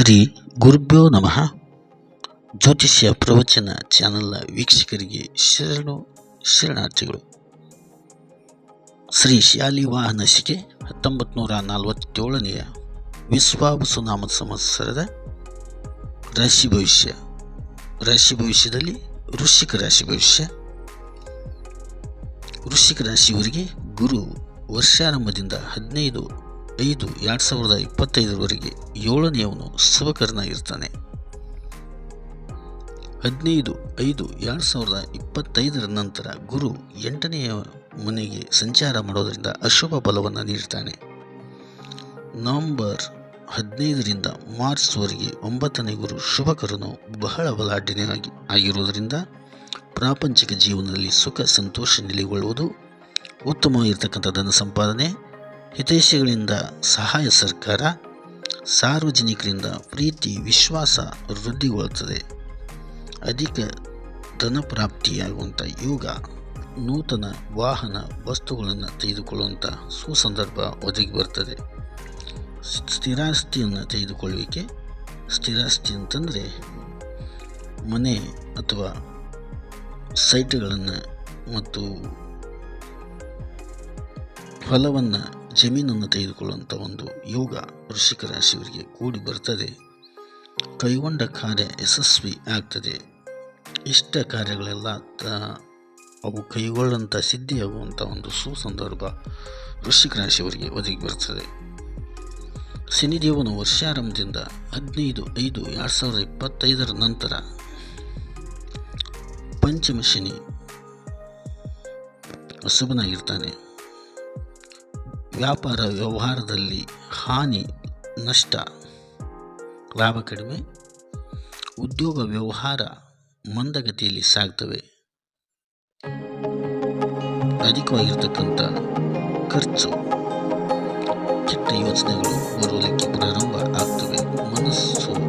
ಶ್ರೀ ಗುರುಭ್ಯೋ ನಮಃ. ಜ್ಯೋತಿಷ್ಯ ಪ್ರವಚನ ಚಾನೆಲ್ನ ವೀಕ್ಷಕರಿಗೆ ಶರಣು ಶರಣಾರ್ಥಿಗಳು. ಶ್ರೀ ಶಾಲಿವಾಹನ ಶಿಕೆ ಹತ್ತೊಂಬತ್ತು ನೂರ ನಲವತ್ತೇಳನೆಯ ವಿಶ್ವಾವಸು ನಾಮ ಸಂವತ್ಸರದ ರಾಶಿ ಭವಿಷ್ಯ. ರಾಶಿ ಭವಿಷ್ಯದಲ್ಲಿ ವೃಶ್ಚಿಕ ರಾಶಿ ಭವಿಷ್ಯ. ವೃಶ್ಚಿಕ ರಾಶಿಯವರಿಗೆ ಗುರು ವರ್ಷಾರಂಭದಿಂದ ಹದಿನೈದು ಐದು ಎರಡು ಸಾವಿರದ ಇಪ್ಪತ್ತೈದರವರೆಗೆ ಏಳನೆಯವನು ಶುಭಕರನ ಇರ್ತಾನೆ ಹದಿನೈದು ಐದು ಎರಡು ಸಾವಿರದ ಇಪ್ಪತ್ತೈದರ ನಂತರ ಗುರು ಎಂಟನೆಯ ಮನೆಗೆ ಸಂಚಾರ ಮಾಡೋದರಿಂದ ಅಶುಭ ಬಲವನ್ನು ನೀಡ್ತಾನೆ. ನವಂಬರ್ ಹದಿನೈದರಿಂದ ಮಾರ್ಚ್ವರೆಗೆ ಒಂಬತ್ತನೇ ಗುರು ಶುಭಕರನು ಬಹಳ ಬಲಾಢ್ಯನಾಗಿ ಆಗಿರುವುದರಿಂದ ಪ್ರಾಪಂಚಿಕ ಜೀವನದಲ್ಲಿ ಸುಖ ಸಂತೋಷ ನೆಲೆಗೊಳ್ಳುವುದು ಉತ್ತಮವಾಗಿರ್ತಕ್ಕಂಥ ಧನ ಸಂಪಾದನೆ ಹಿತೈಷಿಗಳಿಂದ ಸಹಾಯ ಸರ್ಕಾರ ಸಾರ್ವಜನಿಕರಿಂದ ಪ್ರೀತಿ, ವಿಶ್ವಾಸ ವೃದ್ಧಿಗೊಳ್ಳುತ್ತದೆ. ಅಧಿಕ ಧನಪ್ರಾಪ್ತಿಯಾಗುವಂಥ ಯೋಗ, ನೂತನ ವಾಹನ ವಸ್ತುಗಳನ್ನು ತೆಗೆದುಕೊಳ್ಳುವಂಥ ಸುಸಂದರ್ಭ ಒದಗಿ ಬರ್ತದೆ. ಸ್ಥಿರಾಸ್ತಿಯನ್ನು ತೆಗೆದುಕೊಳ್ಳುವಿಕೆ, ಸ್ಥಿರಾಸ್ತಿ ಅಂತಂದರೆ ಮನೆ ಅಥವಾ ಸೈಟ್ಗಳನ್ನು ಮತ್ತು ಹೊಲವನ್ನು ಜಮೀನನ್ನು ತೆಗೆದುಕೊಳ್ಳುವಂಥ ಒಂದು ಯೋಗ ವೃಶ್ಚಿಕ ರಾಶಿಯವರಿಗೆ ಕೂಡಿ ಬರ್ತದೆ. ಕೈಗೊಂಡ ಕಾರ್ಯ ಯಶಸ್ವಿ ಆಗ್ತದೆ. ಇಷ್ಟ ಕಾರ್ಯಗಳೆಲ್ಲ ಅವು ಕೈಗೊಳ್ಳುವಂಥ ಸಿದ್ಧಿಯಾಗುವಂಥ ಒಂದು ಸುಸಂದರ್ಭ ವೃಶ್ಚಿಕ ರಾಶಿಯವರಿಗೆ ಒದಗಿ ಬರ್ತದೆ. ಶನಿದೇವನು ವರ್ಷಾರಂಭದಿಂದ ಹದಿನೈದು ಐದು ಎರಡು ಸಾವಿರದ ಇಪ್ಪತ್ತೈದರ ನಂತರ ಪಂಚಮ ಶನಿ ಅಶುಭನಾಗಿರ್ತಾನೆ. ವ್ಯಾಪಾರ ವ್ಯವಹಾರದಲ್ಲಿ ಹಾನಿ, ನಷ್ಟ, ಲಾಭ ಕಡಿಮೆ, ಉದ್ಯೋಗ ವ್ಯವಹಾರ ಮಂದಗತಿಯಲ್ಲಿ ಸಾಗ್ತವೆ. ಅಧಿಕವಾಗಿರ್ತಕ್ಕಂಥ ಖರ್ಚು, ಕೆಟ್ಟ ಯೋಚನೆಗಳು ಬರುವುದಕ್ಕೆ ಪ್ರಾರಂಭ ಆಗ್ತವೆ. ಮನಸ್ಸು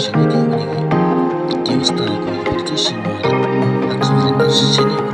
Seni de oynayayım. Devistan'a koyup bir de şimdi oynayayım. Akşam üzerinden seni